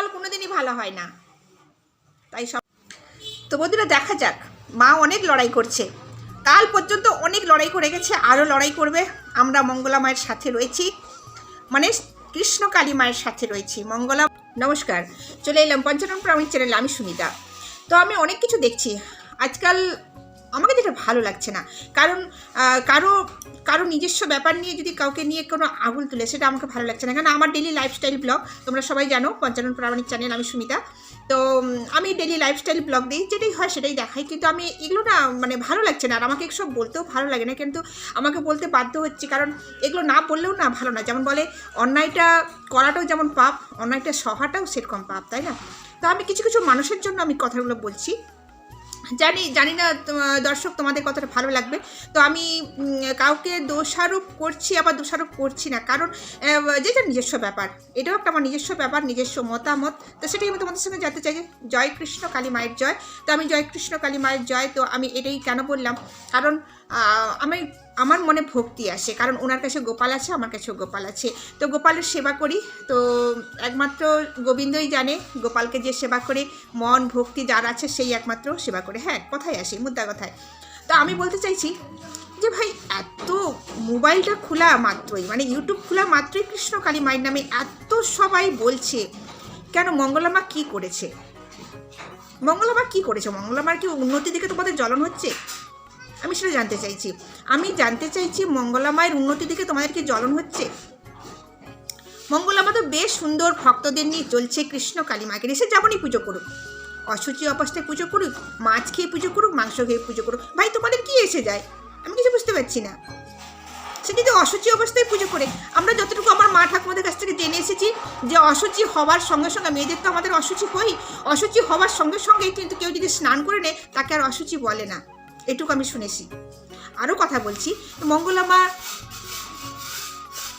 ফল কোনোদিনই ভালো হয় না। তাই সব তো বন্ধুরা দেখা যাক। মা অনেক লড়াই করছে। কাল পর্যন্ত অনেক লড়াই করে গেছে, আরও লড়াই করবে। আমরা মঙ্গলা মায়ের সাথে রয়েছি। মানে কৃষ্ণ কালী মায়ের সাথে রয়েছি। মঙ্গলা নমস্কার। চলে এলাম পঞ্চানন প্রামিক চ্যানেলে, আমি সুনিতা। তো আমি অনেক কিছু দেখছি। আজকাল আমাকে যেটা ভালো লাগছে না। কারণ কারও কারও নিজস্ব ব্যাপার নিয়ে যদি কাউকে নিয়ে কোনো আগুল তুলে, সেটা আমাকে ভালো লাগছে না। কারণ আমার ডেলি লাইফস্টাইল ব্লগ তোমরা সবাই জানো, পঞ্চানন প্রামাণিক চ্যানেল আমি সুমিতা। তো আমি ডেলি লাইফস্টাইল ব্লগ দিই, যেটাই হয় সেটাই দেখাই। কিন্তু আমি এগুলো না মানে ভালো লাগছে না। আর আমাকে এসব বলতেও ভালো লাগে না। কিন্তু আমাকে বলতে বাধ্য হচ্ছি। কারণ এগুলো না বললেও না ভালো না। যেমন বলে, অন্যায়টা করাটাও যেমন পাপ, অন্যায়টা সহাটাও সেরকম পাপ, তাই না? তো আমি কিছু কিছু মানুষের জন্য আমি কথাগুলো বলছি। জানি জানি না দর্শক তোমাদের কতটা ভালো লাগবে। তো আমি কাউকে দোষারোপ করছি, আবার দোষারোপ করছি না। কারণ যে যেটা নিজস্ব ব্যাপার, এটাও একটা আমার নিজস্ব ব্যাপার, নিজস্ব মতামত। তো সেটাই আমি তোমাদের সঙ্গে জানতে চাই যে, জয় কৃষ্ণ, কালী মায়ের জয়। তো আমি জয় কৃষ্ণ, কালী মায়ের জয়, তো আমি এটাই কেন বললাম? কারণ আমি আমার মনে ভক্তি আসে, কারণ ওনার কাছে গোপাল আছে, আমার কাছেও গোপাল আছে। তো গোপালের সেবা করি, তো একমাত্র গোবিন্দই জানে, গোপালকে যে সেবা করে, মন, ভক্তি যার আছে সেই একমাত্র সেবা করে। হ্যাঁ কথায় আসি, মুদ্রা কথায় তো আমি বলতে চাইছি যে ভাই, এত মোবাইলটা খোলা মাত্রই মানে ইউটিউব খোলা মাত্রই কৃষ্ণ কালী মায়ের নামে এত সবাই বলছে, কেন মঙ্গলামা কি করেছে? মঙ্গলামা কি করেছে? মঙ্গলামার কি উন্নতির দিকে তোমাদের জ্বলন হচ্ছে? আমি সেটা জানতে চাইছি। আমি জানতে চাইছি মঙ্গলা মায়ের উন্নতির দিকে তোমাদের কি জ্বলন হচ্ছে? মঙ্গলামা তো বেশ সুন্দর ভক্তদের নিয়ে চলছে কৃষ্ণ কালী মাকে এসে যেমনই পুজো করুক। অসুচি অবস্থায় পুজো করুক, মাছ খেয়ে পুজো করুক, মাংস খেয়ে পুজো করুক। ভাই, তোমাদের কি এসে যায়? আমি কিছু বুঝতে পারছি না। সে যদি অসুচি অবস্থায় পুজো করে, আমরা যতটুকু আমার মা ঠাকুমাদের কাছ থেকে জেনে এসেছি যে অসুচি হওয়ার সঙ্গে সঙ্গে, মেয়েদের তো আমাদের অসুচি হই অসুচি হওয়ার সঙ্গে সঙ্গে কিন্তু কেউ যদি স্নান করে নেয়, তাকে আর অসুচি বলে না। এটুকু আমি শুনেছি। আরও কথা বলছি মঙ্গলা মা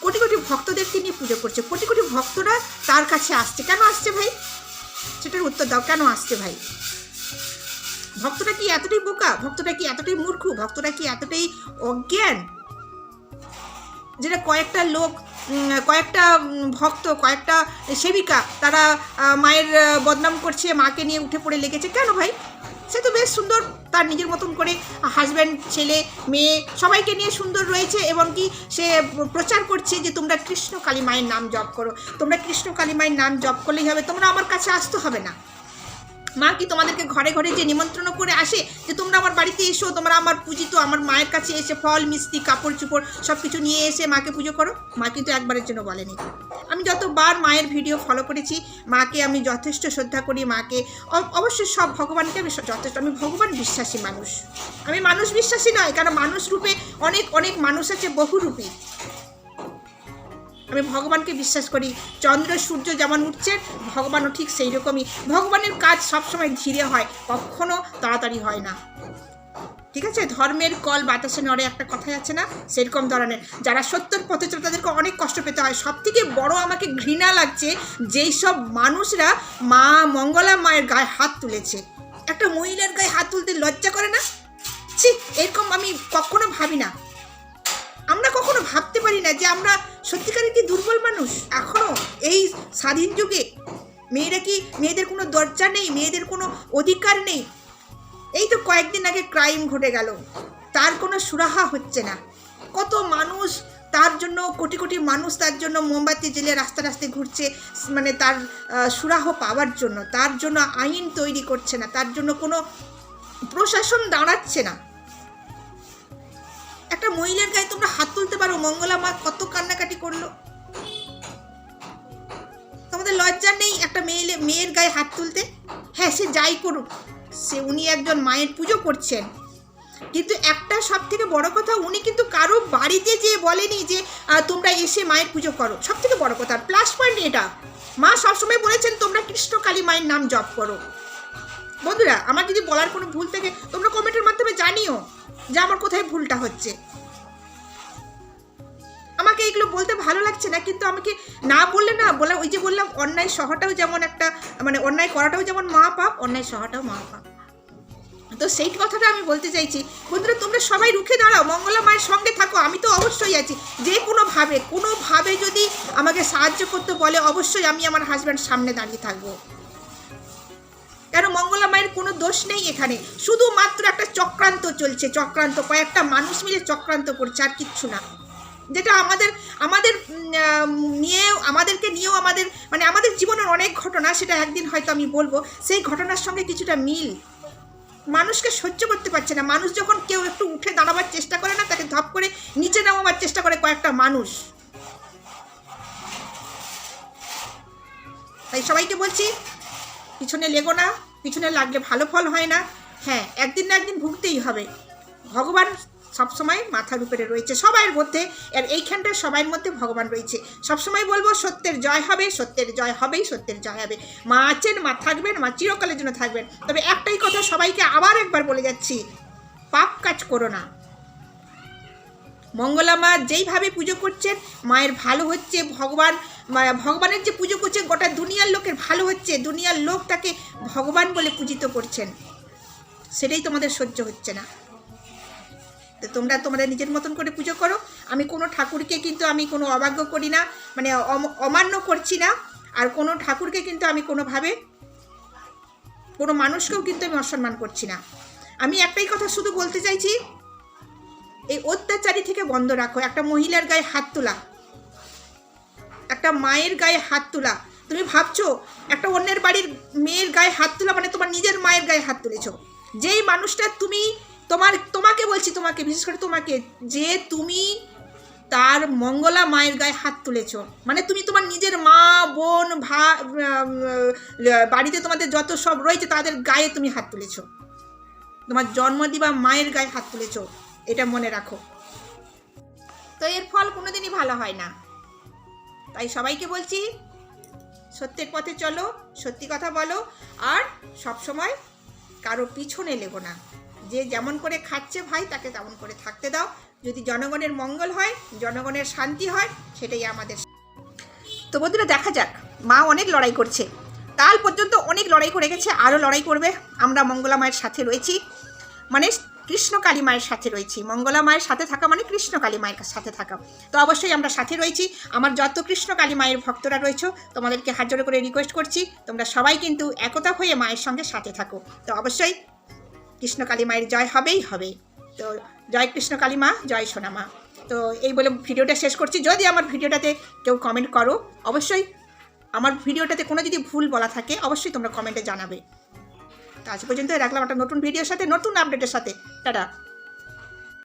কোটি কোটি ভক্তদেরকে নিয়ে পুজো করছে। কোটি কোটি ভক্তরা তার কাছে আসছে। কেন আসছে ভাই? সেটার উত্তর দাও, কেন আসছে ভাই? ভক্তটা কি এতটাই বোকা? ভক্তটা কি এতটাই মূর্খ? ভক্তটা কি এতটাই অজ্ঞান? যেটা কয়েকটা লোক কয়েকটা ভক্ত, কয়েকটা সেবিকা, তারা মায়ের বদনাম করছে, মাকে নিয়ে উঠে পড়ে লেগেছে। কেন ভাই? সে তো বেশ সুন্দর তার নিজের মতন করে হাজব্যান্ড ছেলে, মেয়ে সবাইকে নিয়ে সুন্দর রয়েছে এবং কি সে প্রচার করছে যে তোমরা কৃষ্ণ কালী মায়ের নাম জপ করো। তোমরা কৃষ্ণ কালী মায়ের নাম জপ করলেই হবে, তোমরা আমার কাছে আসতে হবে না। মা কি তোমাদেরকে ঘরে ঘরে যে নিমন্ত্রণ করে আসে যে তোমরা আমার বাড়িতে এসো, তোমরা আমার পূজিত, আমার মায়ের কাছে এসে ফল, মিষ্টি, কাপড় চুপড় সব কিছু নিয়ে এসে মাকে পুজো করো? মা কিন্তু একবারের জন্য বলেনি। আমি যতবার মায়ের ভিডিও ফলো করেছি, মাকে আমি যথেষ্ট শ্রদ্ধা করি, মাকে অবশ্যই সব ভগবানকে আমি যথেষ্ট, আমি ভগবান বিশ্বাসী মানুষ। আমি মানুষ বিশ্বাসী নয়, কারণ মানুষ রূপে অনেক অনেক মানুষ আছে বহুরূপী। আমি ভগবানকে বিশ্বাস করি, চন্দ্র, সূর্য যেমন উঠছে, ভগবানও ঠিক সেই রকমই ভগবানের কাজ সবসময় ধীরে হয়, কখনো তাড়াতাড়ি হয় না। ঠিক আছে? ধর্মের কল বাতাসে নড়ে একটা কথাই আছে না? সেরকম ধরনের। যারা সত্যের পথে চলে তাদেরকে অনেক কষ্ট পেতে হয়। সব থেকে বড় আমাকে ঘৃণা লাগছে যেই সব মানুষরা মা মঙ্গলা মায়ের গায়ে হাত তুলেছে। একটা মহিলার গায়ে হাত তুলতে লজ্জা করে না? ছি, এরকম আমি কখনো ভাবি না। আমরা কখনো ভাবতে পারি না যে আমরা সত্যিকারের কি দুর্বল মানুষ? এখনও এই স্বাধীন যুগে মেয়েরা কি মেয়েদের কোনো দরজা নেই? মেয়েদের কোনো অধিকার নেই? এই তো কয়েকদিন আগে ক্রাইম ঘটে গেল। তার কোনো সুরাহা হচ্ছে না। কত মানুষ তার জন্য, কোটি কোটি মানুষ তার জন্য মোমবাতি জেলে রাস্তা রাস্তায় ঘুরছে মানে তার সুরাহ পাওয়ার জন্য। তার জন্য আইন তৈরি করছে না। তার জন্য কোনো প্রশাসন দাঁড়াচ্ছে না। একটা মহিলার গায়ে তোমরা হাত তুলতে পারো। মঙ্গলা মা কত কান্নাকাটি করল। তোমাদের লজ্জা নেই একটা মেয়ে মেয়ের গায়ে হাত তুলতে? হ্যাঁ সে যাই করুক। সে উনি একজন মায়ের পুজো করছেন। কিন্তু একটা সব থেকে বড় কথা, উনি কিন্তু কারও বাড়িতে যেয়ে বলেনি যে তোমরা এসে মায়ের পুজো করো। সব থেকে বড় কথা প্লাস পয়েন্ট এটা। মা সবসময় বলেছেন, তোমরা কৃষ্ণ কালী মায়ের নাম জপ করো। বন্ধুরা, আমার যদি বলার কোনো ভুল থাকে, তোমরা কমেন্টের মাধ্যমে জানিও যে আমার কোথায় ভুলটা হচ্ছে। আমাকে এগুলো বলতে ভালো লাগছে না, কিন্তু আমাকে না বললে না বলা ওই যে বললাম, অন্যায় সহটাও যেমন একটা মানে অন্যায় করাটাও যেমন মা পাপ অন্যায় সহটাও মহাপাপ। তো সেই কথাটা আমি বলতে চাইছি, বন্ধুরা, তোমরা সবাই রুখে দাঁড়াও, মঙ্গলা মায়ের সঙ্গে থাকো, আমি তো অবশ্যই আছি। যে কোনোভাবে কোনোভাবে যদি আমাকে সাহায্য করতে বলে, অবশ্যই আমি আমার হাজব্যান্ড সামনে দাঁড়িয়ে থাকব। কেন, মঙ্গলা মায়ের কোনো দোষ নেই এখানে, শুধুমাত্র একটা চক্রান্ত চলছে, চক্রান্ত, কয়েকটা মানুষ মিলে চক্রান্ত করছে, আর কিচ্ছু না। যেটা আমাদের আমাদের নিয়েও আমাদেরকে নিয়েও আমাদের মানে আমাদের জীবনের অনেক ঘটনা, সেটা একদিন হয়তো আমি বলব, সেই ঘটনার সঙ্গে কিছুটা মিল। মানুষকে সহ্য করতে পারছে না। মানুষ যখন কেউ একটু উঠে দাঁড়াবার চেষ্টা করে না, তাকে ধপ করে নিচে নামাবার চেষ্টা করে কয়েকটা মানুষ। তাই সবাইকে বলছি, পিছনে লেগো না, পিছনে লাগলে ভালো ফল হয় না। হ্যাঁ একদিন না একদিন ভুগতেই হবে। ভগবান সবসময় মাথার উপরে রয়েছে। সবাইয়ের মধ্যে, আর এইখানটা সবাইয়ের মধ্যে ভগবান রয়েছে। সবসময় বলব, সত্যের জয় হবে, সত্যের জয় হবেই, সত্যের জয় হবে। মা আছেন, মা থাকবেন, মা চিরকালের জন্য থাকবেন। তবে একটাই কথা সবাইকে আবার একবার বলে যাচ্ছি, পাপ কাজ করো না। মঙ্গলা মা যেইভাবে পুজো করছেন, মায়ের ভালো হচ্ছে, ভগবান ভগবানের যে পুজো করছেন, গোটা দুনিয়ার লোকের ভালো হচ্ছে, দুনিয়ার লোক তাকে ভগবান বলে পূজিত করছেন। সেটাই তোমাদের সহ্য হচ্ছে না। তোমরা তোমাদের নিজের মতন করে পুজো করো। আমি কোনো ঠাকুরকে কিন্তু আমি কোনো অবাজ্য করি না মানে অম- অমান্য করছি না। আর কোনো ঠাকুরকে কিন্তু আমি কোনোভাবে, কোনো মানুষকেও কিন্তু আমি অসম্মান করছি না। আমি একটাই কথা শুধু বলতে চাইছি, এই অত্যাচারী থেকে বন্ধ রাখো। একটা মহিলার গায়ে হাত তোলা, একটা মায়ের গায়ে হাত তোলা। তুমি ভাবছ, একটা অন্যের বাড়ির মেয়ের গায়ে হাত তোলা মানে তোমার নিজের মায়ের গায়ে হাত তুলেছো। যেই মানুষটা তুমি তোমার, তোমাকে বলছি তোমাকে, বিশেষ করে তোমাকে, যে তুমি তার মঙ্গলা মায়ের গায়ে হাত তুলেছো। মানে তুমি তোমার নিজের মা, বোন, ভা বাড়িতে তোমাদের যত সব রয়েছে তাদের গায়ে তুমি হাত তুলেছ। তোমার জন্ম দিবা মায়ের গায়ে হাত তুলেছো, এটা মনে রাখো। তো এর ফল কোনোদিনই ভালো হয় না। তাই সবাইকে বলছি, সত্যের পথে চলো, সত্যি কথা বলো, আর সব সময় কারও পিছনে লেগো না। যে যেমন করে খাচ্ছে ভাই, তাকে তেমন করে থাকতে দাও। যদি জনগণের মঙ্গল হয়, জনগণের শান্তি হয়, সেটাই আমাদের তো বন্ধুরা, দেখা যাক। মা অনেক লড়াই করছে। কাল পর্যন্ত অনেক লড়াই করে গেছে, আরও লড়াই করবে। আমরা মঙ্গলা মায়ের সাথে রয়েছি। মানে কৃষ্ণ কালী মায়ের সাথে রয়েছি। মঙ্গলা মায়ের সাথে থাকা মানে কৃষ্ণ কালী মায়ের সাথে থাকা। তো অবশ্যই আমরা সাথে রয়েছি। আমার যত কৃষ্ণ কালী মায়ের ভক্তরা রয়েছে, তোমাদেরকে হাত জোড়ো করে রিকোয়েস্ট করছি। তোমরা সবাই কিন্তু একতা হয়ে মায়ের সঙ্গে সাথে থাকো। তো অবশ্যই কৃষ্ণ কালী মায়ের জয় হবেই হবে। তো জয় কৃষ্ণ কালী মা জয় সোনামা। তো এই বলে ভিডিওটা শেষ করছি। যদি আমার ভিডিওটাতে কেউ কমেন্ট করো, অবশ্যই আমার ভিডিওটাতে কোনো যদি ভুল বলা থাকে, অবশ্যই তোমরা কমেন্টে জানাবে। তো আজ পর্যন্ত রাখলাম একটা নতুন ভিডিওর সাথে, নতুন আপডেটের সাথে। টাটা।